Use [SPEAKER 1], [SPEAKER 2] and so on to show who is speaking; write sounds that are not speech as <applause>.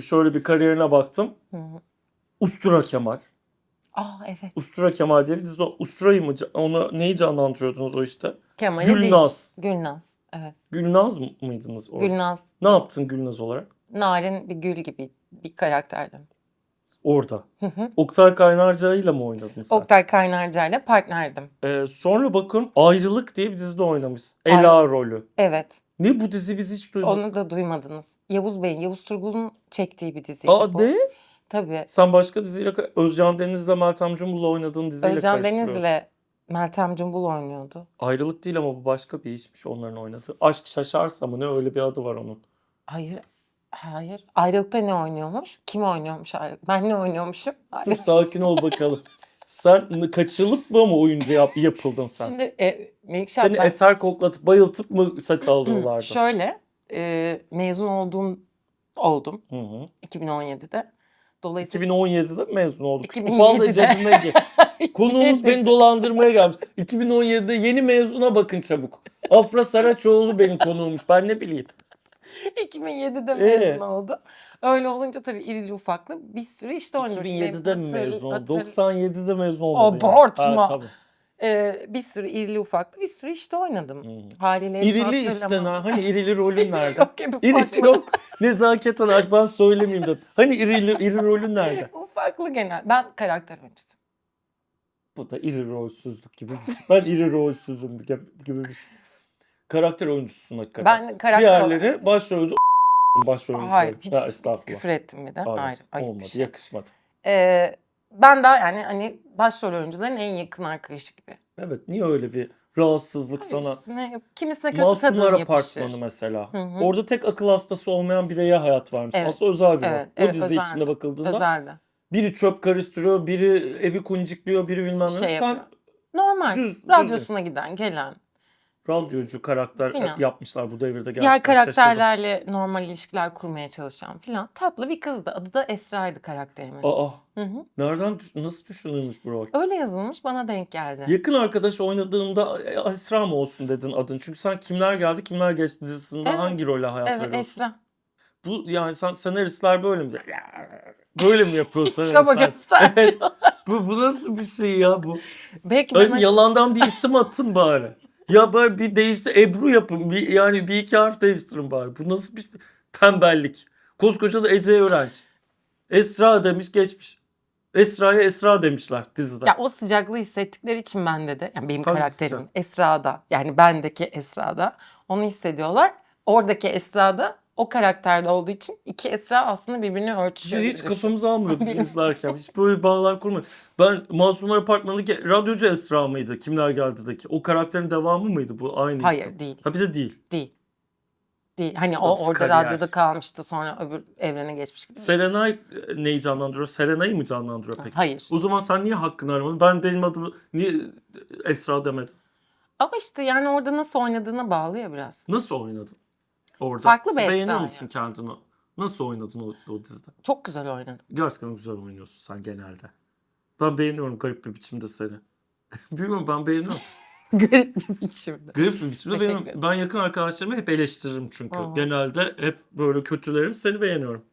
[SPEAKER 1] Şöyle bir kariyerine baktım.
[SPEAKER 2] Hı hı.
[SPEAKER 1] Ustura Kemal.
[SPEAKER 2] Aa evet.
[SPEAKER 1] Ustura Kemal diye bir dizi. Ustura'yı mı? Onu neyi canlandırıyordunuz o işte?
[SPEAKER 2] Kemal'i değil.
[SPEAKER 1] Gülnaz.
[SPEAKER 2] Gülnaz. Evet.
[SPEAKER 1] Gülnaz mı- mıydınız orada?
[SPEAKER 2] Gülnaz.
[SPEAKER 1] Ne yaptın Gülnaz olarak?
[SPEAKER 2] Narin bir gül gibi bir karakterdim.
[SPEAKER 1] Orada.
[SPEAKER 2] Hı hı.
[SPEAKER 1] Oktay Kaynarca ile mi oynadın sen?
[SPEAKER 2] Oktay Kaynarca ile partnerdim.
[SPEAKER 1] Ee, sonra bakın Ayrılık diye bir dizide oynamış. Ela rolü.
[SPEAKER 2] Evet.
[SPEAKER 1] Ne bu dizi biz hiç duymadık.
[SPEAKER 2] Onu da duymadınız. Yavuz Bey'in, Yavuz Turgul'un çektiği bir diziydi
[SPEAKER 1] Aa
[SPEAKER 2] bu.
[SPEAKER 1] ne?
[SPEAKER 2] Tabii.
[SPEAKER 1] Sen başka diziyle Özcan Deniz'le Meltem Cumbul'la oynadığın diziyle
[SPEAKER 2] Özcan. Deniz'le Meltem Cumbul oynuyordu.
[SPEAKER 1] Ayrılık değil ama bu başka bir işmiş onların oynadığı. Aşk Şaşarsa mı ne öyle bir adı var onun.
[SPEAKER 2] Hayır. Hayır. Ayrılıkta ne oynuyormuş? Kim oynuyormuş ayrılık? Ben ne oynuyormuşum?
[SPEAKER 1] Dur sakin ol bakalım. Sen kaçırılıp mı ama oyuncu yap, yapıldın sen?
[SPEAKER 2] Şimdi e, Melikşah
[SPEAKER 1] Seni
[SPEAKER 2] ben
[SPEAKER 1] eter koklatıp bayıltıp mı set alıyorlardı?
[SPEAKER 2] şöyle e, mezun olduğum oldum
[SPEAKER 1] Hı hı.
[SPEAKER 2] 2017'de. Dolayısıyla
[SPEAKER 1] 2017'de mezun olduk.
[SPEAKER 2] 2007'de.
[SPEAKER 1] Ufal da cebime gir. <laughs> Konuğumuz beni dolandırmaya gelmiş. 2017'de yeni mezuna bakın çabuk. Afra Saraçoğlu benim konuğummuş. Ben ne bileyim. <laughs>
[SPEAKER 2] 2007'de
[SPEAKER 1] Ee?
[SPEAKER 2] mezun oldum. Öyle olunca tabii irili ufaklı bir sürü işte oynuyoruz.
[SPEAKER 1] 2007'de mi
[SPEAKER 2] Benim
[SPEAKER 1] mezun
[SPEAKER 2] hatır-
[SPEAKER 1] oldun?
[SPEAKER 2] hatır-
[SPEAKER 1] 97'de mezun oldun.
[SPEAKER 2] Abartma. Ee, bir sürü irili ufaklı bir sürü işte oynadım.
[SPEAKER 1] Hı.
[SPEAKER 2] Haliyle hepsini
[SPEAKER 1] İrili işte
[SPEAKER 2] hatırlamam.
[SPEAKER 1] ha. Hani irili rolün <laughs> nerede?
[SPEAKER 2] Yok gibi
[SPEAKER 1] İri,
[SPEAKER 2] ufaklı.
[SPEAKER 1] yok. Nezaket olarak ben söylemeyeyim dedim. Hani irili, iri rolün nerede? <laughs>
[SPEAKER 2] ufaklı genel. Ben karakter oyuncusuyum.
[SPEAKER 1] Bu da iri rolsüzlük gibi bir şey. Ben iri rolsüzüm gibi gibi bir şey. Karakter oyuncususun hakikaten.
[SPEAKER 2] Ben karakter
[SPEAKER 1] Diğerleri
[SPEAKER 2] olarak-
[SPEAKER 1] başrol oyuncu başrol oyuncu.
[SPEAKER 2] Hayır hiç
[SPEAKER 1] Ya estağfurullah.
[SPEAKER 2] küfür ettim bir de.
[SPEAKER 1] Evet,
[SPEAKER 2] Hayır ayıp
[SPEAKER 1] olmadı,
[SPEAKER 2] bir şey.
[SPEAKER 1] yakışmadı.
[SPEAKER 2] Ee, ben daha yani hani başrol oyuncuların en yakın arkadaşı gibi.
[SPEAKER 1] Evet, niye öyle bir rahatsızlık sana?
[SPEAKER 2] Üstüne, kimisine kötü kadın
[SPEAKER 1] Masumlar
[SPEAKER 2] yapışır.
[SPEAKER 1] Apartmanı mesela.
[SPEAKER 2] Hı hı.
[SPEAKER 1] Orada tek akıl hastası olmayan bireye hayat vermiş.
[SPEAKER 2] Evet.
[SPEAKER 1] Aslında özel bir
[SPEAKER 2] Evet.
[SPEAKER 1] O
[SPEAKER 2] evet,
[SPEAKER 1] dizi
[SPEAKER 2] özel.
[SPEAKER 1] içinde bakıldığında
[SPEAKER 2] Özelde.
[SPEAKER 1] biri çöp karıştırıyor, biri evi kuncikliyor, biri bilmem ne.
[SPEAKER 2] Şey
[SPEAKER 1] Sen
[SPEAKER 2] yapıyor. Normal.
[SPEAKER 1] düz- düz
[SPEAKER 2] radyosuna giden, gelen.
[SPEAKER 1] Radyocu karakter
[SPEAKER 2] Filan.
[SPEAKER 1] yapmışlar bu devirde gerçekten.
[SPEAKER 2] Diğer karakterlerle normal ilişkiler kurmaya çalışan filan. Tatlı bir kızdı. Adı da Esra'ydı karakterimin.
[SPEAKER 1] Aa,
[SPEAKER 2] Hı hı.
[SPEAKER 1] nereden düş- nasıl düşünülmüş bu rol?
[SPEAKER 2] Öyle yazılmış bana denk geldi.
[SPEAKER 1] Yakın arkadaş oynadığımda "E, Esra mı olsun dedin adın. Çünkü sen Kimler Geldi Kimler Geçti dizisinde
[SPEAKER 2] Evet.
[SPEAKER 1] hangi role hayat
[SPEAKER 2] evet
[SPEAKER 1] veriyorsun?
[SPEAKER 2] Esra.
[SPEAKER 1] Bu yani sen senaristler böyle mi? Böyle mi yapıyor <laughs>
[SPEAKER 2] Çaba
[SPEAKER 1] senaristler?
[SPEAKER 2] göster.
[SPEAKER 1] Evet. Bu, bu nasıl bir şey ya bu?
[SPEAKER 2] Belki
[SPEAKER 1] Öyle
[SPEAKER 2] bana
[SPEAKER 1] yalandan bir isim atın bari. Ya bari bir değişti Ebru yapın. Bir, yani bir iki harf değiştirin bari. Bu nasıl bir şey? tembellik. Koskoca da Ece Öğrenç. Esra demiş geçmiş. Esra'ya Esra demişler dizide.
[SPEAKER 2] ya o sıcaklığı hissettikleri için bende de yani benim
[SPEAKER 1] Hangisi
[SPEAKER 2] karakterim
[SPEAKER 1] sıcak?
[SPEAKER 2] Esra'da yani bendeki Esra'da onu hissediyorlar. Oradaki Esra'da o karakterde olduğu için iki Esra aslında birbirini örtüşüyor.
[SPEAKER 1] Hiç
[SPEAKER 2] düşün.
[SPEAKER 1] kafamız almıyor
[SPEAKER 2] Bilmiyorum.
[SPEAKER 1] izlerken. Hiç böyle bağlar kurmuyor. Ben Masumlar Apartmanı'ndaki radyocu Esra mıydı? Kimler geldi'deki? O karakterin devamı mıydı bu? Aynı isim.
[SPEAKER 2] Hayır değil.
[SPEAKER 1] Ha bir de değil.
[SPEAKER 2] Değil. Değil. Hani o
[SPEAKER 1] Nasıl
[SPEAKER 2] orada
[SPEAKER 1] kariyer?
[SPEAKER 2] radyoda kalmıştı sonra öbür evrene geçmiş gibi.
[SPEAKER 1] Serenay e, neyi canlandırıyor? Serenay'ı mı canlandırıyor peki?
[SPEAKER 2] Hayır.
[SPEAKER 1] O zaman sen niye hakkını aramadın? Ben benim adımı niye Esra demedin?
[SPEAKER 2] Ama işte yani orada nasıl oynadığına bağlı ya biraz.
[SPEAKER 1] Nasıl oynadın? Orada.
[SPEAKER 2] Farklı bir
[SPEAKER 1] Beğeniyor musun kendini? Nasıl oynadın o, o dizide?
[SPEAKER 2] Çok güzel oynadı.
[SPEAKER 1] Gerçekten güzel oynuyorsun sen genelde. Ben beğeniyorum garip bir biçimde seni. <laughs> Bilmiyorum ben beğeniyorum. <laughs>
[SPEAKER 2] Garip bir biçimde.
[SPEAKER 1] Garip bir biçimde
[SPEAKER 2] Teşekkür
[SPEAKER 1] benim,
[SPEAKER 2] ederim.
[SPEAKER 1] ben yakın arkadaşlarımı hep eleştiririm çünkü.
[SPEAKER 2] Aa.
[SPEAKER 1] Genelde hep böyle kötülerim seni beğeniyorum.